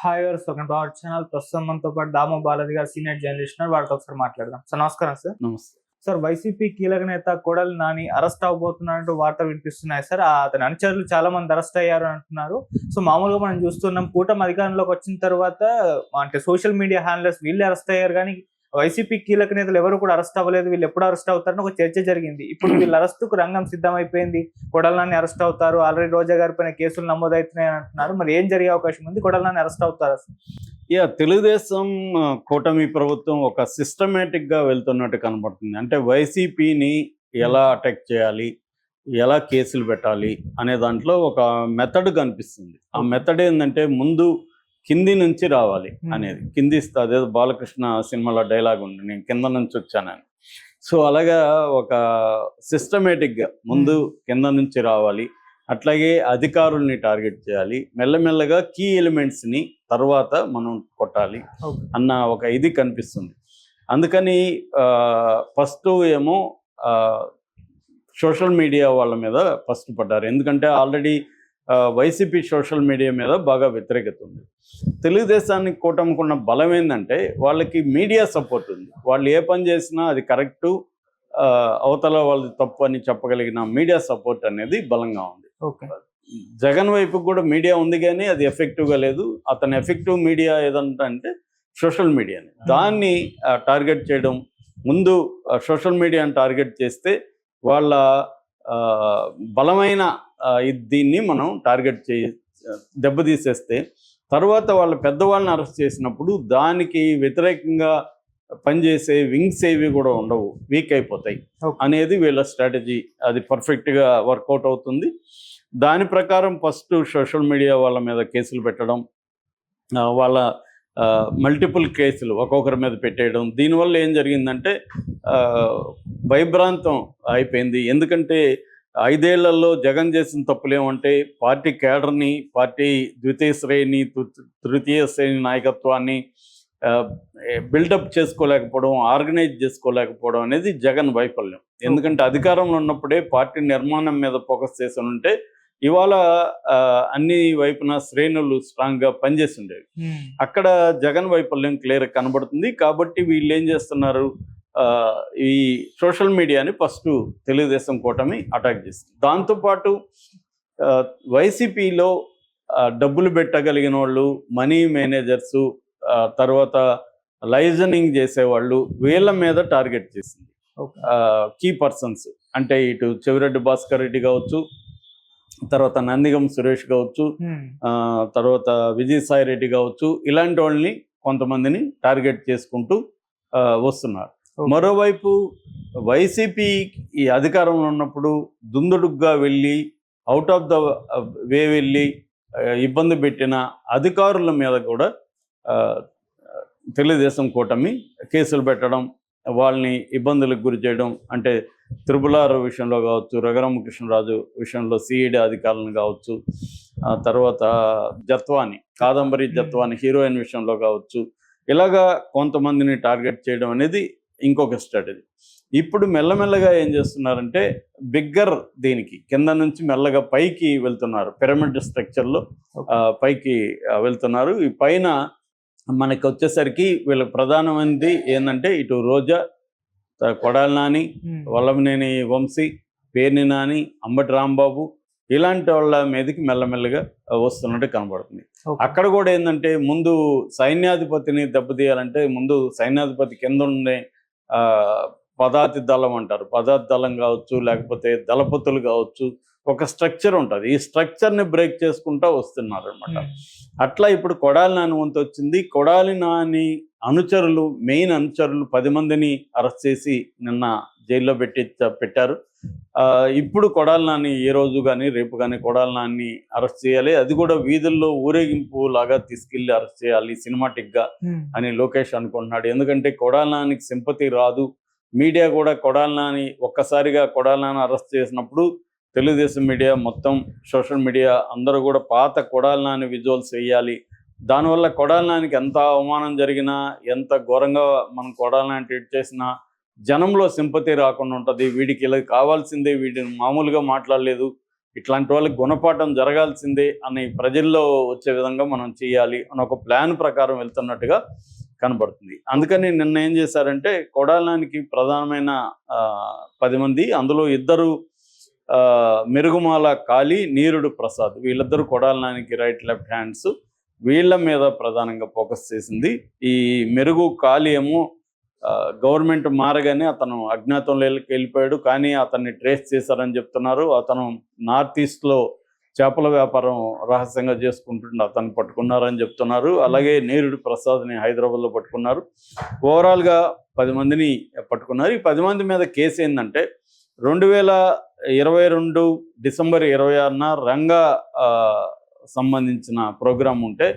Hi వర్స్ ఒక our channel ప్రస్తుతం మనతో పాటు దామో బాలాజీ గారు సీనియర్ జర్నలిస్ట్ ఉన్నారు. వాడితో ఒకసారి మాట్లాడదాం. సార్ నమస్కారం సార్. నమస్తే. సార్ వైసీపీ కీలక నేత కొడలి నాని అరెస్ట్ అవబోతున్నట్టు వార్త వినిపిస్తున్నాయి సార్. అతని అనుచరులు చాలా మంది అరెస్ట్ అయ్యారు అంటున్నారు. సో మామూలుగా మనం చూస్తున్నాం కూటమి అధికారంలోకి వచ్చిన తర్వాత అంటే సోషల్ మీడియా హ్యాండ్లర్స్ వీళ్ళు అరెస్ట్ అయ్యారు కానీ వైసీపీ కీలక నేతలు ఎవరు కూడా అరెస్ట్ అవ్వలేదు. వీళ్ళు ఎప్పుడు అరెస్ట్ అవుతారని ఒక చర్చ జరిగింది. ఇప్పుడు వీళ్ళ అరెస్టుకు రంగం సిద్ధమైపోయింది. కొడలనాన్ని అరెస్ట్ అవుతారు. ఆల్రెడీ రోజా గారి పైన కేసులు నమోదవుతున్నాయని అంటున్నారు. మరి ఏం జరిగే అవకాశం ఉంది? కొడలనాన్ని అరెస్ట్ అవుతారు అసలు యా తెలుగుదేశం కూటమి ప్రభుత్వం ఒక సిస్టమేటిక్గా వెళ్తున్నట్టు కనబడుతుంది. అంటే వైసీపీని ఎలా అటాక్ చేయాలి? ఎలా కేసులు పెట్టాలి? అనే దాంట్లో ఒక మెథడ్ కనిపిస్తుంది. ఆ మెథడ్ ఏంటంటే ముందు కింది నుంచి రావాలి. అనేది. కింది ఇస్తే అదేదో బాలకృష్ణ సినిమాలో డైలాగ్ ఉంది నేను కింద నుంచి వచ్చానని సో అలాగా ఒక systematic గా ముందు కింద నుంచి రావాలి. అట్లాగే అధికారుల్ని టార్గెట్ చేయాలి. మెల్లమెల్లగా కీ ని తర్వాత మనం కొట్టాలి. అన్న ఒక ఇది కనిపిస్తుంది. అందుకని ఫస్ట్ ఏమో సోషల్ మీడియా వాళ్ళ మీద ఫస్ట్ పడ్డారు. ఎందుకంటే ఆల్రెడీ వైసీపీ సోషల్ మీడియా మీద బాగా వ్యతిరేకత ఉంది. తెలుగుదేశానికి కూటమికున్న బలం ఏంటంటే వాళ్ళకి మీడియా సపోర్ట్ ఉంది. వాళ్ళు ఏ పని చేసినా అది కరెక్టు అవతల వాళ్ళది తప్పు అని చెప్పగలిగిన మీడియా సపోర్ట్ అనేది బలంగా ఉంది. ఓకే. జగన్ వైపు కూడా మీడియా ఉంది కానీ అది ఎఫెక్టివ్గా లేదు. అతని ఎఫెక్టివ్ మీడియా ఏదంటే అంటే సోషల్ మీడియాని. దాన్ని టార్గెట్ చేయడం ముందు సోషల్ మీడియాని టార్గెట్ చేస్తే వాళ్ళ బలమైన దీన్ని మనం టార్గెట్ చే దెబ్బతీసేస్తే తర్వాత వాళ్ళ పెద్దవాళ్ళని అరెస్ట్ చేసినప్పుడు దానికి వ్యతిరేకంగా పనిచేసే వింగ్స్ ఏవి కూడా ఉండవు వీక్ అయిపోతాయి. అనేది వీళ్ళ స్ట్రాటజీ అది పర్ఫెక్ట్గా వర్కౌట్ అవుతుంది దాని ప్రకారం ఫస్ట్ సోషల్ మీడియా వాళ్ళ మీద కేసులు పెట్టడం వాళ్ళ మల్టిపుల్ కేసులు ఒక్కొక్కరి మీద పెట్టేయడం. దీనివల్ల ఏం జరిగిందంటే భయభ్రాంతం అయిపోయింది. ఎందుకంటే ఐదేళ్ళలో జగన్ చేసిన తప్పులు ఏమంటే పార్టీ కేడర్ని పార్టీ ద్వితీయ శ్రేణి తృ- తృతీయ శ్రేణి నాయకత్వాన్ని బిల్డప్ చేసుకోలేకపోవడం ఆర్గనైజ్ చేసుకోలేకపోవడం అనేది జగన్ వైఫల్యం. ఎందుకంటే అధికారంలో ఉన్నప్పుడే పార్టీ నిర్మాణం మీద ఫోకస్ చేసి ఉంటే ఇవాళ అన్ని వైపున శ్రేణులు స్ట్రాంగ్గా పనిచేసి ఉండేవి అక్కడ జగన్ వైఫల్యం క్లియర్ కనబడుతుంది. కాబట్టి వీళ్ళు ఏం చేస్తున్నారు? ఈ సోషల్ మీడియాని ఫస్ట్ తెలుగుదేశం కూటమి అటాక్ చేస్తుంది. దాంతోపాటు వైసీపీలో డబ్బులు పెట్టగలిగిన వాళ్ళు మనీ మేనేజర్సు తర్వాత లైజనింగ్ చేసేవాళ్ళు వీళ్ళ మీద టార్గెట్ చేసింది. కీ పర్సన్స్ అంటే ఇటు చెవిరెడ్డి భాస్కర్ రెడ్డి కావచ్చు తర్వాత నందిగం సురేష్ కావచ్చు తర్వాత విజయసాయి రెడ్డి కావచ్చు ఇలాంటి వాళ్ళని కొంతమందిని టార్గెట్ చేసుకుంటూ వస్తున్నారు. మరోవైపు వైసీపీ ఈ అధికారంలో ఉన్నప్పుడు దుందుడుగ్గా వెళ్ళి అవుట్ ఆఫ్ ద వే వెళ్ళి ఇబ్బంది పెట్టిన అధికారుల మీద కూడా తెలుగుదేశం కూటమి కేసులు పెట్టడం వాళ్ళని ఇబ్బందులకు గురి చేయడం అంటే త్రిపులారు విషయంలో కావచ్చు రఘురామకృష్ణరాజు విషయంలో సిఈడి అధికారులను కావచ్చు ఆ తర్వాత జత్వాని కాదంబరి జత్వాని హీరోయిన్ విషయంలో కావచ్చు ఇలాగా కొంతమందిని టార్గెట్ చేయడం అనేది ఇంకొక స్ట్రాటజీ. ఇప్పుడు మెల్లమెల్లగా ఏం చేస్తున్నారంటే బిగ్గర్ దీనికి కింద నుంచి మెల్లగా పైకి వెళ్తున్నారు పిరమిడ్ స్ట్రక్చర్లో పైకి వెళ్తున్నారు. ఈ పైన మనకి వచ్చేసరికి వీళ్ళకి ప్రధానమైనది ఏంటంటే ఇటు రోజా కొడాలి నాని వల్లభనేని వంశీ పేర్ని నాని అంబటి రాంబాబు ఇలాంటి వాళ్ళ మీదకి మెల్లమెల్లగా వస్తున్నట్టు కనబడుతుంది. అక్కడ కూడా ఏంటంటే ముందు సైన్యాధిపతిని దెబ్బతీయాలంటే ముందు సైన్యాధిపతి కింద ఉండే ఆ, పదాతి దళం అంటారు. పదాతి దళం కావచ్చు లేకపోతే దళపతులు కావచ్చు ఒక స్ట్రక్చర్ ఉంటుంది. ఈ స్ట్రక్చర్ని బ్రేక్ చేసుకుంటా వస్తున్నారు అనమాట అట్లా ఇప్పుడు కొడాలి నాని వంతు వచ్చింది. కొడాలి నాని అనుచరులు మెయిన్ అనుచరులు పది మందిని అరెస్ట్ చేసి నిన్న జైల్లో పెట్టి పెట్టారు. ఆ, ఇప్పుడు కొడాలి నాని ఏ రోజు కానీ రేపు కానీ కొడాలి నాన్ని అరెస్ట్ చేయాలి. అది కూడా వీధుల్లో ఊరేగింపు లాగా తీసుకెళ్ళి అరెస్ట్ చేయాలి సినిమాటిక్గా అని లోకేష్ అనుకుంటున్నాడు. ఎందుకంటే కొడాలి నానికి సింపతి రాదు. మీడియా కూడా కొడాలి నాని ఒక్కసారిగా కొడాలి నాని అరెస్ట్ చేసినప్పుడు తెలుగుదేశం మీడియా మొత్తం సోషల్ మీడియా అందరూ కూడా పాత కొడాలి నాని విజువల్స్ వేయాలి. దానివల్ల కొడాలి నానికి ఎంత అవమానం జరిగినా ఎంత ఘోరంగా మనం కొడాలి నాని ట్రీట్ చేసినా జనంలో సింపతి రాకుండా ఉంటుంది. వీడికి ఇలా కావాల్సిందే వీడిని మామూలుగా మాట్లాడలేదు. ఇట్లాంటి వాళ్ళకి గుణపాఠం జరగాల్సిందే అని ప్రజల్లో వచ్చే విధంగా మనం చేయాలి అని ఒక ప్లాన్ ప్రకారం వెళ్తున్నట్టుగా కనబడుతుంది. అందుకని నిన్న ఏం చేశారంటే కొడాలానికి ప్రధానమైన పది మంది అందులో ఇద్దరు మెరుగుమాల కాళీ నీరుడు ప్రసాద్. వీళ్ళిద్దరు కొడాలనానికి రైట్ లెఫ్ట్ హ్యాండ్స్ వీళ్ళ మీద ప్రధానంగా ఫోకస్ చేసింది. ఈ మెరుగు కాళీ ఏమో గవర్నమెంట్ మారగానే అతను అజ్ఞాతంలోకి వెళ్ళిపోయాడు. కానీ అతన్ని ట్రేస్ చేశారని చెప్తున్నారు. అతను నార్త్ ఈస్ట్లో చేపల వ్యాపారం రహస్యంగా చేసుకుంటుండే అతను పట్టుకున్నారని చెప్తున్నారు. అలాగే నేరుడు ప్రసాద్ని హైదరాబాద్లో పట్టుకున్నారు. ఓవరాల్గా పది మందిని పట్టుకున్నారు. ఈ పది మంది మీద కేసు ఏంటంటే రెండు వేల ఇరవై రెండు డిసెంబర్ ఇరవై ఆరున రంగా సంబంధించిన ప్రోగ్రాం ఉంటే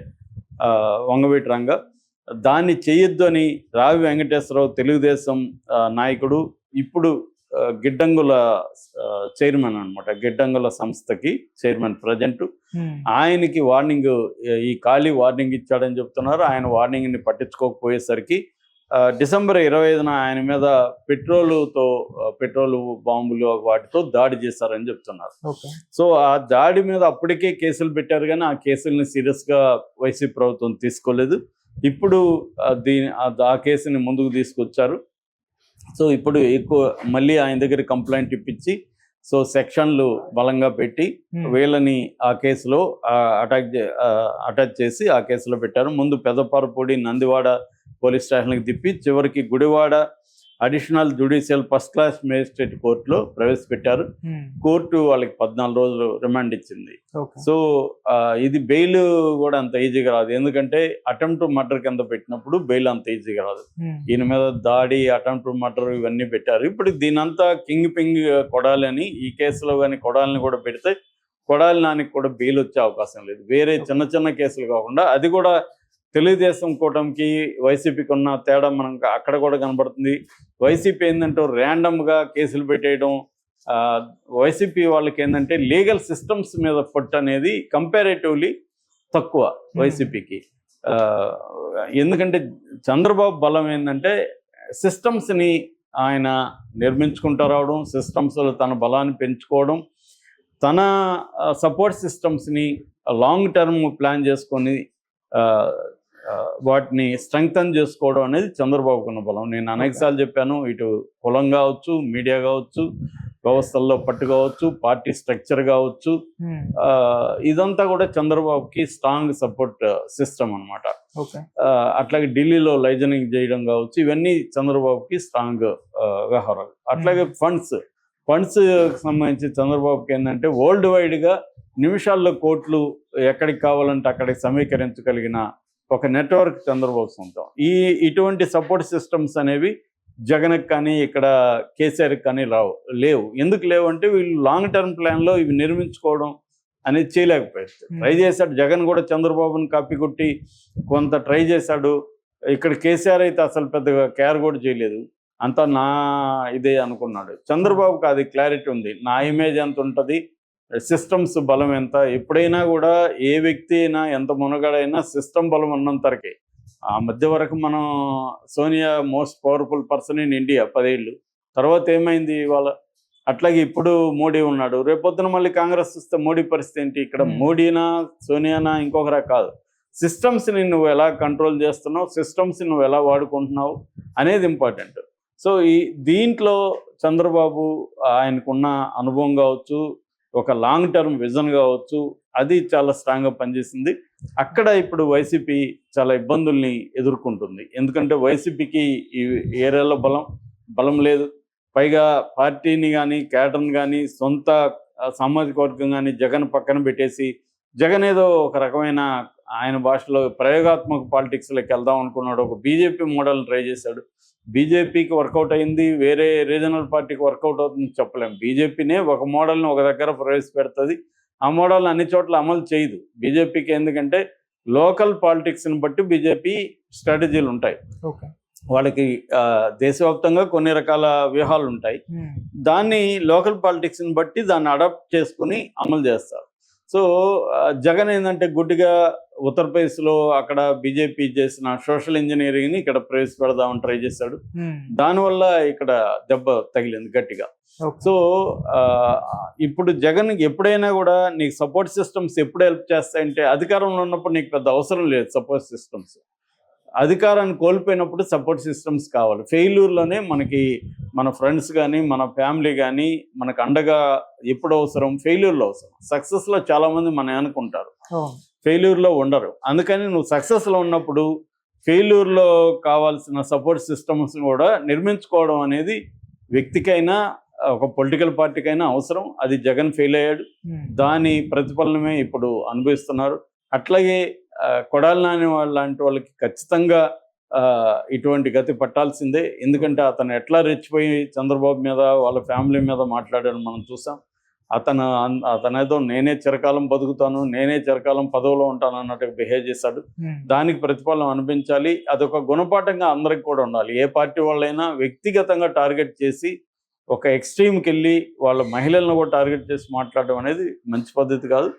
వంగవీటి రంగ. దాన్ని చేయొద్దు అని రావి వెంకటేశ్వరరావు తెలుగుదేశం నాయకుడు ఇప్పుడు గిడ్డంగుల చైర్మన్ అనమాట గిడ్డంగుల సంస్థకి చైర్మన్ ప్రజెంట్. ఆయనకి వార్నింగ్ ఈ ఖాళీ వార్నింగ్ ఇచ్చాడని చెప్తున్నారు. ఆయన వార్నింగ్ని పట్టించుకోకపోయేసరికి డిసెంబర్ ఇరవై ఐదున ఆయన మీద పెట్రోలుతో పెట్రోలు బాంబులు వాటితో దాడి చేశారని చెప్తున్నారు. సో ఆ దాడి మీద అప్పటికే కేసులు పెట్టారు కానీ ఆ కేసుల్ని సీరియస్గా వైసీపీ ప్రభుత్వం తీసుకోలేదు. ఇప్పుడు దీని ఆ- కేసుని ముందుకు తీసుకొచ్చారు. సో ఇప్పుడు ఎక్కువ మళ్ళీ ఆయన దగ్గర కంప్లైంట్ ఇప్పించి సో సెక్షన్లు బలంగా పెట్టి వీళ్ళని ఆ కేసులో అటాక్ అటాచ్ చేసి ఆ కేసులో పెట్టారు. ముందు పెదపారపూడి నందివాడ పోలీస్ స్టేషన్కి తిప్పి చివరికి Gudivada additional judicial first class magistrate కోర్టులో ప్రవేశపెట్టారు. కోర్టు వాళ్ళకి పద్నాలుగు రోజులు రిమాండ్ ఇచ్చింది. సో ఇది బెయిల్ కూడా అంత ఈజీగా రాదు. ఎందుకంటే అటెంప్ట్ మర్డర్ కింద పెట్టినప్పుడు బెయిల్ అంత ఈజీగా రాదు. ఈయన మీద దాడి అటెంప్ట్ మర్డర్ ఇవన్నీ పెట్టారు. ఇప్పుడు దీనంతా కింగ్ పింగ్ కొడాలి అని ఈ కేసులో కానీ కొడాలని కూడా పెడితే కొడాలి నానికి కూడా బెయిల్ వచ్చే అవకాశం లేదు. వేరే చిన్న చిన్న కేసులు కాకుండా అది కూడా తెలుగుదేశం కూటమికి వైసీపీకి ఉన్న తేడా మనం అక్కడ కూడా కనబడుతుంది. వైసీపీ ఏంటంటే random గా కేసులు పెట్టేయడం వైసీపీ వాళ్ళకి ఏంటంటే లీగల్ సిస్టమ్స్ మీద పట్టు అనేది కంపారేటివ్లీ తక్కువ వైసీపీకి. ఆ, ఎందుకంటే చంద్రబాబు బలం ఏంటంటే సిస్టమ్స్ని ఆయన నిర్మించుకుంటూ రావడం సిస్టమ్స్లో తన బలాన్ని పెంచుకోవడం తన సపోర్ట్ సిస్టమ్స్ని లాంగ్ టర్మ్ ప్లాన్ చేసుకొని వాటిని స్ట్రెంగ్తన్ చేసుకోవడం అనేది చంద్రబాబుకు ఉన్న బలం. నేను అనేకసార్లు చెప్పాను ఇటు కులం కావచ్చు మీడియా కావచ్చు వ్యవస్థల్లో పట్టు కావచ్చు పార్టీ స్ట్రక్చర్ కావచ్చు ఇదంతా కూడా చంద్రబాబుకి స్ట్రాంగ్ సపోర్ట్ సిస్టమ్ ఆ, అట్లాగే ఢిల్లీలో లైజనింగ్ చేయడం కావచ్చు ఇవన్నీ చంద్రబాబుకి స్ట్రాంగ్ వ్యవహారాలు. అట్లాగే ఫండ్స్ ఫండ్స్ సంబంధించి చంద్రబాబుకి ఏంటంటే వరల్డ్ వైడ్గా నిమిషాల్లో కోట్లు ఎక్కడికి కావాలంటే అక్కడికి సమీకరించగలిగిన ఒక నెట్వర్క్ చంద్రబాబు సొంతం ఈ ఇటువంటి సపోర్ట్ సిస్టమ్స్ అనేవి జగన్కి కానీ ఇక్కడ కేసీఆర్కి కానీ రావు లేవు. ఎందుకు లేవు అంటే వీళ్ళు లాంగ్ టర్మ్ ప్లాన్లో ఇవి నిర్మించుకోవడం అనేది చేయలేకపోయారు. ట్రై చేశాడు. జగన్ కూడా చంద్రబాబుని కాపీ కొట్టి కొంత ట్రై చేశాడు. ఇక్కడ కేసీఆర్ అయితే అసలు పెద్దగా కేర్ కూడా చేయలేదు. అంతా నా ఇదే అనుకున్నాడు. చంద్రబాబుకి అది క్లారిటీ ఉంది. నా ఇమేజ్ ఎంత ఉంటుంది? సిస్టమ్స్ బలం ఎంత? ఎప్పుడైనా కూడా ఏ వ్యక్తి అయినా ఎంత మునగాడైనా సిస్టమ్ బలం ఉన్నంతరకే ఆ మధ్య వరకు మనం Sonia most powerful person in India పదేళ్ళు. తర్వాత ఏమైంది ఇవాళ? అట్లాగే ఇప్పుడు మోడీ ఉన్నాడు. రేపొద్దున మళ్ళీ కాంగ్రెస్ వస్తే మోడీ పరిస్థితి ఏంటి? ఇక్కడ. మోడీనా సోనియానా ఇంకొకరా కాదు. సిస్టమ్స్ని నువ్వు ఎలా కంట్రోల్ చేస్తున్నావు? సిస్టమ్స్ నువ్వు ఎలా వాడుకుంటున్నావు? అనేది ఇంపార్టెంట్. సో ఈ దీంట్లో చంద్రబాబు ఆయనకున్న అనుభవం కావచ్చు ఒక లాంగ్ టర్మ్ విజన్ కావచ్చు అది చాలా స్ట్రాంగ్గా పనిచేసింది. అక్కడ ఇప్పుడు వైసీపీ చాలా ఇబ్బందుల్ని ఎదుర్కొంటుంది. ఎందుకంటే వైసీపీకి ఈ ఏరియాలో బలం బలం లేదు. పైగా పార్టీని కానీ క్యాడర్ని కానీ సొంత సామాజిక వర్గం కానీ జగన్ పక్కన పెట్టేసి జగన్ ఏదో ఒక రకమైన ఆయన భాషలో ప్రయోగాత్మక పాలిటిక్స్లోకి వెళ్దాం అనుకున్నాడు. ఒక బీజేపీ మోడల్ ట్రై చేశాడు. బీజేపీకి వర్కౌట్ అయింది. వేరే రీజనల్ పార్టీకి వర్కౌట్ అవుతుంది చెప్పలేం. బీజేపీనే ఒక మోడల్ని ఒక దగ్గర ప్రవేశపెడుతుంది. ఆ మోడల్ అన్ని చోట్ల అమలు చేయదు. బీజేపీకి ఎందుకంటే లోకల్ పాలిటిక్స్ని బట్టి బీజేపీ స్ట్రాటజీలు ఉంటాయి. వాళ్ళకి దేశవ్యాప్తంగా కొన్ని రకాల వ్యూహాలు ఉంటాయి. దాన్ని లోకల్ పాలిటిక్స్ని బట్టి దాన్ని అడాప్ట్ చేసుకుని అమలు చేస్తారు. సో జగన్ ఏంటంటే గుడ్డిగా ఉత్తరప్రదేశ్లో అక్కడ బీజేపీ చేసిన సోషల్ ఇంజనీరింగ్ని ఇక్కడ ప్రవేశపెడదామని ట్రై చేశాడు. దానివల్ల ఇక్కడ దెబ్బ తగిలింది గట్టిగా. సో ఇప్పుడు జగన్ ఎప్పుడైనా కూడా నీకు సపోర్ట్ సిస్టమ్స్ ఎప్పుడు హెల్ప్ చేస్తాయంటే అధికారంలో ఉన్నప్పుడు నీకు పెద్ద అవసరం లేదు సపోర్ట్ సిస్టమ్స్. అధికారాన్ని కోల్పోయినప్పుడు సపోర్ట్ సిస్టమ్స్ కావాలి. ఫెయిల్యూర్లోనే మనకి మన ఫ్రెండ్స్ కానీ మన ఫ్యామిలీ కానీ మనకు అండగా ఎప్పుడు అవసరం? ఫెయిల్యూర్లో అవసరం. సక్సెస్లో చాలామంది మన అనుకుంటారు. ఫెయిల్యూర్లో ఉండరు. అందుకని నువ్వు సక్సెస్లో ఉన్నప్పుడు ఫెయిల్యూర్లో కావాల్సిన సపోర్ట్ సిస్టమ్స్ కూడా నిర్మించుకోవడం అనేది వ్యక్తికైనా ఒక పొలిటికల్ పార్టీకైనా అవసరం. అది జగన్ ఫెయిల్ అయ్యాడు. దాని ప్రతిఫలనమే ఇప్పుడు అనుభవిస్తున్నారు. అట్లాగే కొడాలి నాని వాళ్ళ లాంటి వాళ్ళకి ఖచ్చితంగా ఇటువంటి గతి పట్టాల్సిందే. ఎందుకంటే అతను ఎట్లా రెచ్చిపోయి చంద్రబాబు మీద వాళ్ళ ఫ్యామిలీ మీద మాట్లాడాడు మనం చూసాం. అతను అతనేదో నేనే చిరకాలం బతుకుతాను నేనే చిరకాలం పదవిలో ఉంటాను అన్నట్టుగా బిహేవ్ చేశాడు ఉమ్, దానికి ప్రతిఫలం అనిపించాలి. అదొక గుణపాఠంగా అందరికి కూడా ఉండాలి. ఏ పార్టీ వాళ్ళైనా వ్యక్తిగతంగా టార్గెట్ చేసి ఒక ఎక్స్ట్రీమ్కి వెళ్ళి వాళ్ళ మహిళలను కూడా టార్గెట్ చేసి మాట్లాడడం అనేది మంచి పద్ధతి కాదు.